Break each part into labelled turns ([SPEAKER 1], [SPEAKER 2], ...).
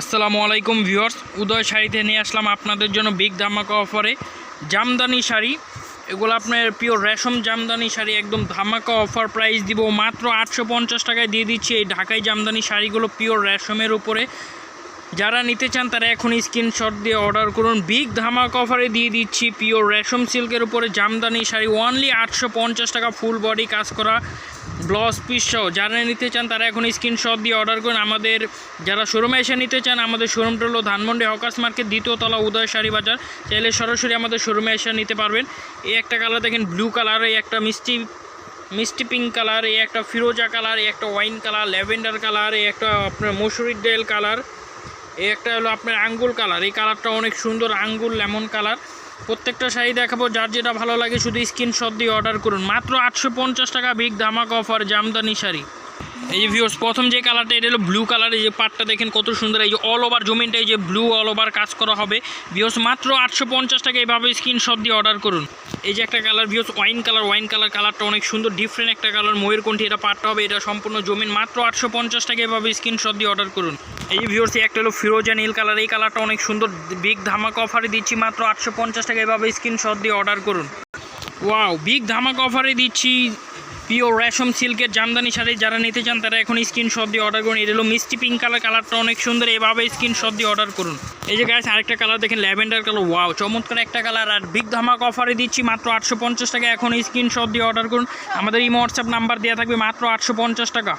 [SPEAKER 1] আসসালামু আলাইকুম ভিউয়ার্স, উদয় শাড়িতে নিয়ে আসলাম আপনাদের জন্য বিগ ধামাকা অফারে জামদানি শাড়ি। এগুলো আপনার পিওর রেশম জামদানি শাড়ি, একদম ধামাকা অফার প্রাইস দিব। মাত্র আটশো পঞ্চাশ টাকায় দিয়ে দিচ্ছি এই ঢাকাই জামদানি শাড়িগুলো পিওর রেশমের উপরে। যারা নিতে চান তারা এখন স্ক্রিনশট দিয়ে অর্ডার করুন। বিগ ধামাক অফারে দিয়ে দিচ্ছি পিওর রেশম সিল্কের উপরে জামদানি শাড়ি ওনলি আটশো টাকা ফুল বডি কাজ করা ব্লাউজ পিস সহ। যারা নিতে চান তারা এখন স্ক্রিনশট দিয়ে অর্ডার করুন। আমাদের যারা শোরুমে এসে নিতে চান, আমাদের শোরুমটা হলো ধানমন্ডি হকার্স মার্কেট, দ্বিতীয় তলা উদয় শাড়ি বাজার। চাইলে সরাসরি আমাদের শোরুমে এসে নিতে পারবেন। এই একটা কালার দেখেন ব্লু কালার এই একটা মিষ্টি মিষ্টি পিঙ্ক কালার এই একটা ফিরোজা কালার এই একটা ওয়াইন কালার ল্যাভেন্ডার কালার এই একটা আপনার মসুরির ডেল কালার এই একটা হলো আপনার আঙ্গুল কালার। এই কালারটা অনেক সুন্দর আঙ্গুল, লেমন কালার। প্রত্যেকটা শাড়ি দেখাবো, যার যেটা ভালো লাগে শুধু স্ক্রিনশট দিয়ে অর্ডার করুন। মাত্র আটশো পঞ্চাশ টাকা বিগ ধামাক অফার জামদানি শাড়ি। এই যে ভিউর্স প্রথম যে কালারটা এটা হলো ব্লু কালার এই যে পাটটা দেখেন কত সুন্দর, এই যে অল ওভার জমিনটা, এই যে ব্লু অল ওভার কাজ করা হবে। ভিউর্স মাত্র আটশো পঞ্চাশ টাকা এইভাবে স্ক্রিনশট দিয়ে অর্ডার করুন। এই যে একটা colour viewers wine colour wine colour কালারটা অনেক সুন্দর ডিফারেন্ট একটা কালার ময়ূরকণ্ঠী এটা পাটটা হবে, এটা সম্পূর্ণ জমিন, মাত্র আটশো পঞ্চাশ টাকা এভাবে স্ক্রিনশট দিয়ে অর্ডার করুন। এই যে ভিউর্স একটা হলো ফিরোজা নীল কালার এই কালারটা অনেক সুন্দর বিগ ধামাকা অফারে দিচ্ছি, মাত্র আটশো পঞ্চাশ টাকা এভাবে স্ক্রিনশট দিয়ে অর্ডার করুন। ওয়াও বিগ ধামাকা অফারে দিচ্ছি পিওর রেশম সিল্কের জামদানি শাড়ি যারা নিতে চান, তারা এখন স্ক্রিনশট দিয়ে অর্ডার করুন। এটা হলো মিষ্টি পিঙ্ক কালার কালারটা অনেক সুন্দর। এভাবে স্ক্রিনশট দিয়ে অর্ডার করুন। এই যে গাছ আরেকটা কালার দেখেন, ল্যাভেন্ডার কালার ওয়াও চমৎকার একটা কালার আর বিগ ধামাক অফারে দিচ্ছি মাত্র আটশো পঞ্চাশ টাকা। এখন স্ক্রিনশট দিয়ে অর্ডার করুন। আমাদের এই হোয়াটসঅ্যাপ নাম্বার দেওয়া থাকবে মাত্র আটশো পঞ্চাশ টাকা।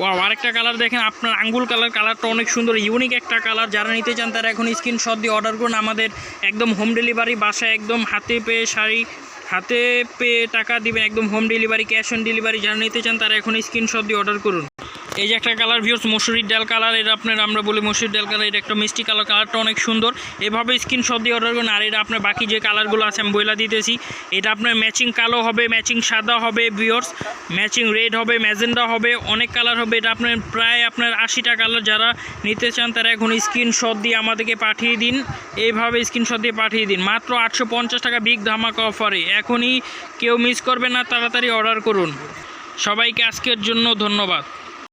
[SPEAKER 1] ওয়াও আরেকটা কালার দেখেন, আপনার আঙ্গুল কালার কালারটা অনেক সুন্দর ইউনিক একটা কালার যারা নিতে চান, তারা এখন স্ক্রিনশট দিয়ে অর্ডার করুন। আমাদের একদম হোম ডেলিভারি বাসায় একদম হাতে পেয়ে শাড়ি হাতে পেয়ে টাকা দিবেন একদম home delivery cash on delivery যারা নিতে চান তারা এখন স্ক্রিনশট দিয়ে অর্ডার করুন। এই যে একটা কালার ভিউস মসুরির ডাল কালার এটা আপনার আমরা বলি মসুরির ডাল কালার এটা একটা মিষ্টি কালার কালারটা অনেক সুন্দর। এভাবে স্ক্রিনশট দিয়ে অর্ডার করুন, আর এটা আপনার বাকি যে কালারগুলো আছে, আমি বইলা দিতেছি। এটা আপনার ম্যাচিং কালো হবে ম্যাচিং সাদা হবে ভিওর্স ম্যাচিং রেড হবে ম্যাজেন্ডা হবে, অনেক কালার হবে। এটা আপনার প্রায় আপনার আশিটা কালার যারা নিতে চান, তারা এখন স্ক্রিনশট দিয়ে আমাদেরকে পাঠিয়ে দিন। এইভাবে স্ক্রিনশট দিয়ে পাঠিয়ে দিন। মাত্র আটশো পঞ্চাশ টাকা বিগ ধামাকা অফারে এখনই কেউ মিস করবে না, তাড়াতাড়ি অর্ডার করুন। সবাইকে আজকের জন্য ধন্যবাদ।